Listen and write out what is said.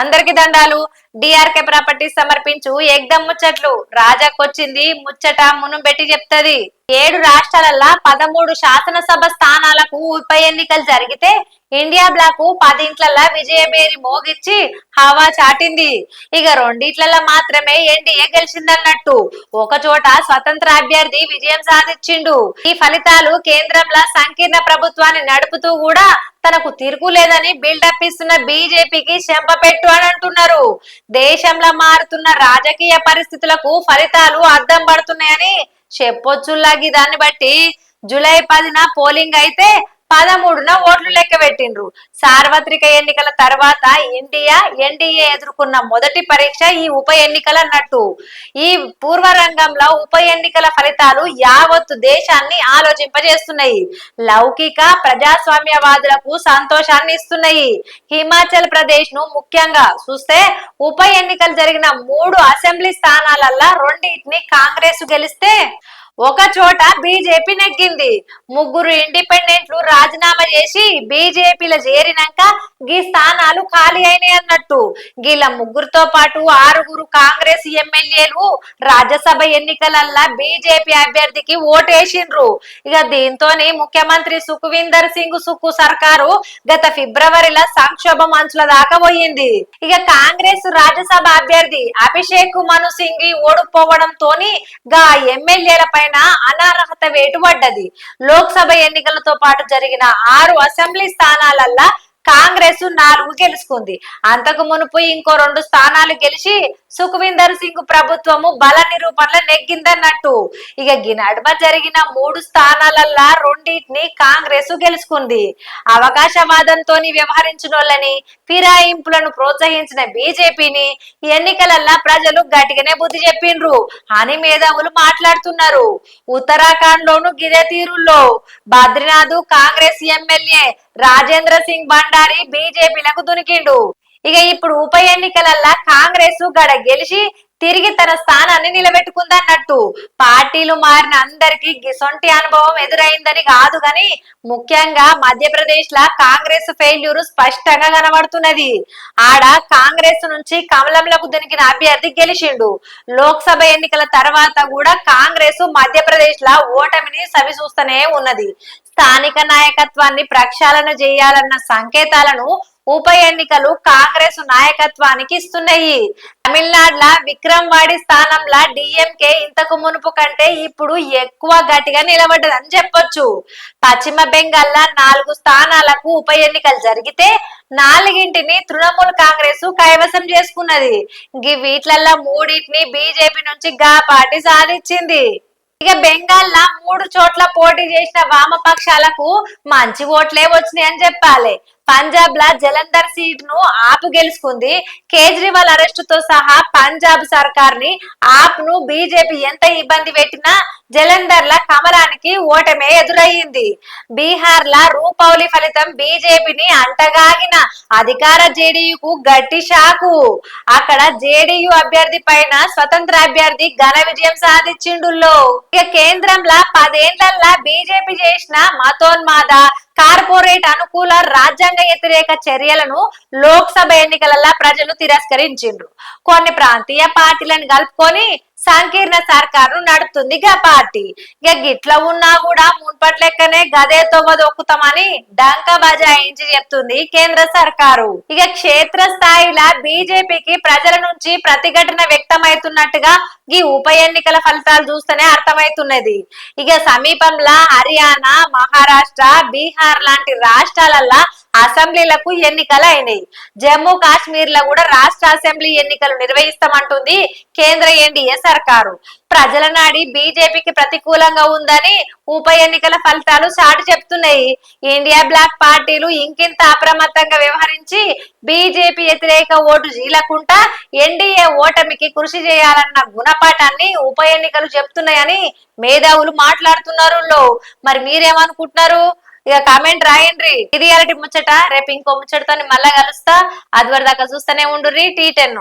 అందరికి దండాలు. DRK properties సమర్పించు. ఎగ్దమ్ ముచ్చట్లు. రాజాకొచ్చింది ముచ్చట మును పెట్టి చెప్తది. ఏడు రాష్ట్రాలల్లా పదమూడు శాసనసభ స్థానాలకు ఉప ఎన్నికలు జరిగితే ఇండియా బ్లాక్ పదింట్లల్లా విజయబేరి మోగిచ్చి హవా చాటింది. ఇక రెండిట్లలో మాత్రమే ఎన్డీఏ గెలిచిందన్నట్టు. ఒక చోట స్వతంత్ర అభ్యర్థి విజయం సాధించిండు. ఈ ఫలితాలు కేంద్రంలో సంకీర్ణ ప్రభుత్వాన్ని నడుపుతూ కూడా తనకు తిరుగులేదని బిల్డప్ ఇస్తున్న బీజేపీకి చెంపపెట్టు అని అంటున్నారు. దేశంలో మారుతున్న రాజకీయ పరిస్థితులకు ఫలితాలు అద్దం పడుతున్నాయని చెప్పొచ్చులాగి దాన్ని బట్టి జూలై పదిన పోలింగ్ అయితే పదమూడున ఓట్లు లెక్క పెట్టిండ్రు. సార్వత్రిక ఎన్నికల తర్వాత ఇండియా ఎన్డీఏ ఎదుర్కొన్న మొదటి పరీక్ష ఈ ఉప ఎన్నికల నట్టు ఈ పూర్వరంగంలో ఉప ఎన్నికల ఫలితాలు యావత్తు దేశాన్ని ఆలోచింపజేస్తున్నాయి. లౌకిక ప్రజాస్వామ్యవాదులకు సంతోషాన్ని ఇస్తున్నాయి. హిమాచల్ ప్రదేశ్ను ముఖ్యంగా చూస్తే ఉప ఎన్నికలు జరిగిన మూడు అసెంబ్లీ స్థానాలల్లో రెండింటిని కాంగ్రెస్ గెలిస్తే ఒక చోట బీజేపీ నెగ్గింది. ముగ్గురు ఇండిపెండెంట్లు రాజీనామా చేసి బీజేపీలో చేరినాక గీ స్థానాలు ఖాళీ అయినాయి అన్నట్టు. గీళ్ళ ముగ్గురుతో పాటు ఆరుగురు కాంగ్రెస్ ఎమ్మెల్యేలు రాజ్యసభ ఎన్నికలల్లా బీజేపీ అభ్యర్థికి ఓటేసిండ్రు. ఇక దీంతోనే ముఖ్యమంత్రి సుఖవిందర్ సింగ్ సుక్కు సర్కారు గత ఫిబ్రవరిలో సంక్షోభం అంచుల దాకా పోయింది. ఇక కాంగ్రెస్ రాజ్యసభ అభ్యర్థి అభిషేక్ మను సింగ్ ఓడిపోవడంతోని గా ఎమ్మెల్యేల ఆయన అనర్హత వేటు పడ్డది లోక్సభ ఎన్నికలతో పాటు జరిగిన ఆరు అసెంబ్లీ స్థానాలల్లా కాంగ్రెస్ నాలుగు గెలుచుకుంది. అంతకు మునుపు ఇంకో రెండు స్థానాలు గెలిచి సుఖవిందర్ సింగ్ ప్రభుత్వము బల నిరూపణల నెగ్గిందన్నట్టు. ఇక గినడమ జరిగిన మూడు స్థానాలల్లా రెండింటిని కాంగ్రెస్ గెలుచుకుంది. అవకాశవాదంతో వ్యవహరించిన వాళ్ళని ఫిరాయింపులను ప్రోత్సహించిన బీజేపీని ఎన్నికలల్లా ప్రజలు గట్టిగానే బుద్ధి చెప్పిండ్రు అని మేధావులు మాట్లాడుతున్నారు. ఉత్తరాఖండ్ లోను గిదే తీరుల్లో బద్రీనాథ్ కాంగ్రెస్ ఎమ్మెల్యే రాజేంద్ర సింగ్ భండారి బీజేపీలకు దునికిండు. ఇక ఇప్పుడు ఉప ఎన్నికలల్లా కాంగ్రెస్ గడ గెలిచి తిరిగి తన స్థానాన్ని నిలబెట్టుకుందన్నట్టు. పార్టీలు మారిన అందరికి గిసొంటి అనుభవం ఎదురైందని కాదు గాని ముఖ్యంగా మధ్యప్రదేశ్ లా కాంగ్రెస్ ఫెయిల్యూర్ స్పష్టంగా కనబడుతున్నది. ఆడ కాంగ్రెస్ నుంచి కమలంలకు దునికిన అభ్యర్థి గెలిచిండు. లోక్సభ ఎన్నికల తర్వాత కూడా కాంగ్రెస్ మధ్యప్రదేశ్ లా ఓటమిని సవి చూస్తూనే ఉన్నది. స్థానిక నాయకత్వాన్ని ప్రక్షాళన చేయాలన్న సంకేతాలను ఉప ఎన్నికలు కాంగ్రెస్ నాయకత్వానికి ఇస్తున్నాయి. తమిళనాడుల విక్రమ్ వాడి స్థానంలో డిఎంకే ఇంతకు మునుపు కంటే ఇప్పుడు ఎక్కువ గట్టిగా నిలబడ్డదని చెప్పొచ్చు. పశ్చిమ బెంగాల్ నాలుగు స్థానాలకు ఉప ఎన్నికలు జరిగితే నాలుగింటిని తృణమూల్ కాంగ్రెస్ కైవసం చేసుకున్నది. గి మూడింటిని బీజేపీ నుంచి గా పార్టీ సాధించింది. ఇక బెంగాల్ మూడు చోట్ల పోటీ చేసిన వామపక్షాలకు మంచి ఓట్లే వచ్చినాయి అని చెప్పాలి. పంజాబ్ లా జలంధర్ సీట్ను ఆప్ గెలుచుకుంది. కేజ్రీవాల్ అరెస్ట్తో సహా పంజాబ్ సర్కార్ని ఆప్ను బీజేపీ ఎంత ఇబ్బంది పెట్టినా జలంధర్ లా కమలానికి ఓటమే ఎదురయ్యింది. బీహార్ లా రూపౌలి ఫలితం బీజేపీని అంటగాగిన అధికార జేడీయూకు గట్టి షాకు. అక్కడ జేడీయూ అభ్యర్థి పైన స్వతంత్ర అభ్యర్థి ఘన విజయం సాధించిండుల్లో. ఇక కేంద్రంలా పదేళ్ళల్లా బీజేపీ చేసిన మతోన్మాద కార్పొరేట్ అనుకూల రాజ్యాంగ వ్యతిరేక చర్యలను లోక్సభ ఎన్నికలలో ప్రజలు తిరస్కరించిండ్రు. కొన్ని ప్రాంతీయ పార్టీలను కలుపుకొని సంకీర్ణ సర్కారు నడుపుతుంది. గా పార్టీ. ఇక గిట్ల ఉన్నా కూడా మున్పట్లెక్కనే గదే తొవ్వ దొక్కుతామని డంక బజాయించి చెప్తుంది కేంద్ర సర్కారు. ఇక క్షేత్ర స్థాయిలో బీజేపీకి ప్రజల నుంచి ప్రతిఘటన వ్యక్తమవుతున్నట్టుగా ఈ ఉప ఎన్నికల ఫలితాలు చూస్తేనే అర్థమవుతున్నది. ఇక సమీపంలో హర్యానా మహారాష్ట్ర బీహార్ లాంటి రాష్ట్రాలల్లో అసెంబ్లీలకు ఎన్నికలు అయినాయి జమ్మూ కాశ్మీర్లో కూడా రాష్ట్ర అసెంబ్లీ ఎన్నికలు నిర్వహిస్తామంటుంది కేంద్ర ఎన్డీఏ సర్కారు. ప్రజల నాడి బీజేపీకి ప్రతికూలంగా ఉందని ఉప ఎన్నికల ఫలితాలు చాటి చెప్తున్నాయి. ఇండియా బ్లాక్ పార్టీలు ఇంకింత అప్రమత్తంగా వ్యవహరించి బీజేపీ వ్యతిరేక ఓటు జీలకుండా ఎన్డీఏ ఓటమికి కృషి చేయాలన్న గుణపాఠాన్ని ఉప ఎన్నికలు చెప్తున్నాయని మేధావులు మాట్లాడుతున్నారు. మరి మీరేమనుకుంటున్నారు? ఇక కామెంట్ రాయండి. ఇది రియాలిటీ ముచ్చట. రేపు ఇంకో ముచ్చటతో మళ్ళా కలుస్తా. అది దాకా చూస్తూనే ఉండు టీ టెన్.